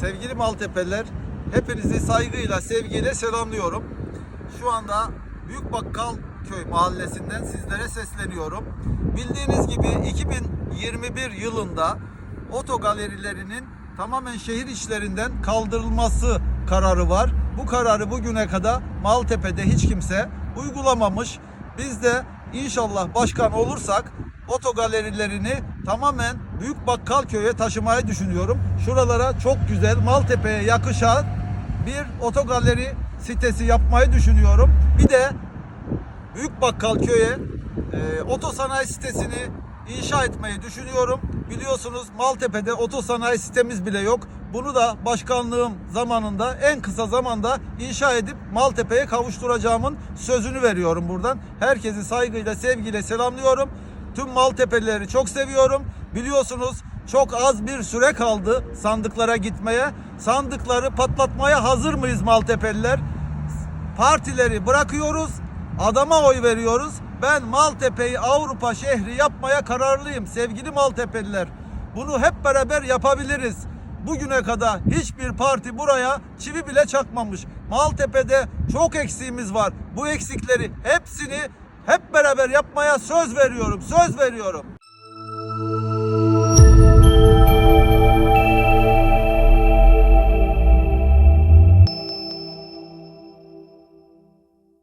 Sevgili Maltepeler, hepinizi saygıyla, sevgiyle selamlıyorum. Şu anda Büyük Bakkal Köy mahallesinden sizlere sesleniyorum. Bildiğiniz gibi 2021 yılında otogalerilerinin tamamen şehir içlerinden kaldırılması kararı var. Bu kararı bugüne kadar Maltepe'de hiç kimse uygulamamış. Biz de inşallah başkan olursak otogalerilerini tamamen Büyük Bakkal Köy'e taşımayı düşünüyorum. Şuralara çok güzel Maltepe'ye yakışan bir otogaleri sitesi yapmayı düşünüyorum. Bir de Büyük Bakkal Köy'e e, otosanayi sitesini inşa etmeyi düşünüyorum. Biliyorsunuz Maltepe'de otosanayi sitemiz bile yok. Bunu da başkanlığım zamanında en kısa zamanda inşa edip Maltepe'ye kavuşturacağımın sözünü veriyorum buradan. Herkesi saygıyla, sevgiyle selamlıyorum. Tüm Maltepelileri çok seviyorum. Biliyorsunuz çok az bir süre kaldı sandıklara gitmeye. Sandıkları patlatmaya hazır mıyız Maltepeliler? partileri bırakıyoruz. Adama oy veriyoruz. Ben Maltepe'yi Avrupa şehri yapmaya kararlıyım sevgili Maltepeliler. Bunu hep beraber yapabiliriz. Bugüne kadar hiçbir parti buraya çivi bile çakmamış. Maltepe'de çok eksiğimiz var. Bu eksikleri hepsini hep beraber yapmaya söz veriyorum, söz veriyorum.